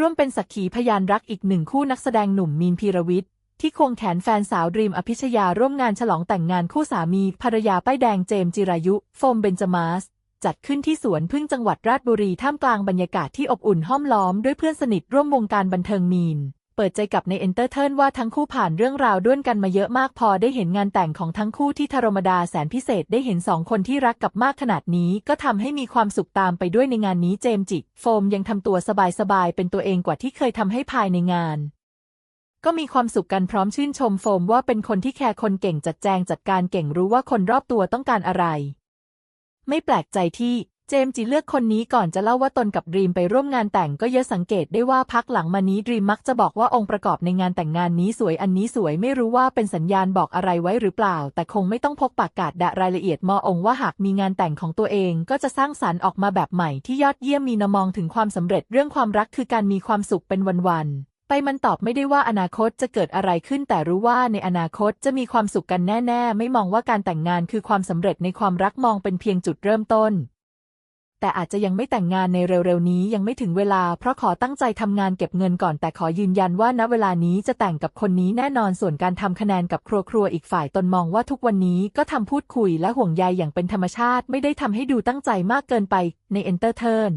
ร่วมเป็นสักขีพยานรักอีกหนึ่งคู่นักแสดงหนุ่มมีนพีรวิทย์ที่ควงแขนแฟนสาวดรีมอภิชยาร่วมงานฉลองแต่งงานคู่สามีภรรยาป้ายแดงเจมส์จิรายุ โฟมเบนจมาสจัดขึ้นที่สวนพึ่งจังหวัดราชบุรีท่ามกลางบรรยากาศที่อบอุ่นห้อมล้อมด้วยเพื่อนสนิทร่วมวงการบันเทิงมีน ปิดใจกับในเอนเตอร์เทนว่าทั้งคู่ผ่านเรื่องราวด้วนกันมาเยอะมากพอได้เห็นงานแต่งของทั้งคู่ที่ธรรมดาแสนพิเศษได้เห็นสองคนที่รักกับมากขนาดนี้ก็ทำให้มีความสุขตามไปด้วยในงานนี้เจมส์จิโฟมยังทำตัวสบายๆเป็นตัวเองกว่าที่เคยทำให้ภายในงานก็มีความสุขกันพร้อมชื่นชมโฟมว่าเป็นคนที่แคร์คนเก่งจัดแจงจัดการเก่งรู้ว่าคนรอบตัวต้องการอะไร ไม่แปลกใจที่ จมจีเลือกคนนี้ก่อนจะเล่าว่าตนกับดรีมไปร่วมงานแต่งก็เยอะสังเกตได้ว่าพักหลังมานี้ดรีมมักจะบอกว่าองค์ประกอบในงานแต่งงานนี้สวยอันนี้สวยไม่รู้ว่าเป็นสัญญาณบอกอะไรไว้หรือเปล่า แต่คงไม่ต้องพกปากกาดดะรายละเอียดมอองว่าหากมีงานแต่งของตัวเองก็จะสร้างสรรค์ออกมาแบบใหม่ที่ยอดเยี่ยมมีนมองถึงความสำเร็จเรื่องความรักคือการมีความสุขเป็นวันๆไปมันตอบไม่ได้ว่าอนาคตจะเกิดอะไรขึ้นแต่รู้ว่าในอนาคตจะมีความสุขกันแน่ ๆ ไม่มองว่าการแต่งงานคือความสำเร็จในความรักมองเป็นเพียงจุดเริ่มต้น แต่อาจจะยังไม่แต่งงานในเร็วๆนี้ยังไม่ถึงเวลา เพราะขอตั้งใจทำงานเก็บเงินก่อนแต่ขอยืนยันว่าณเวลานี้จะแต่งกับคนนี้แน่นอนส่วนการทำคะแนนกับครัวครัวอีกฝ่ายตนมองว่าทุกวันนี้ก็ทำพูดคุยและห่วงใยอย่างเป็นธรรมชาติ ไม่ได้ทำให้ดูตั้งใจมากเกินไปในเอนเตอร์เทน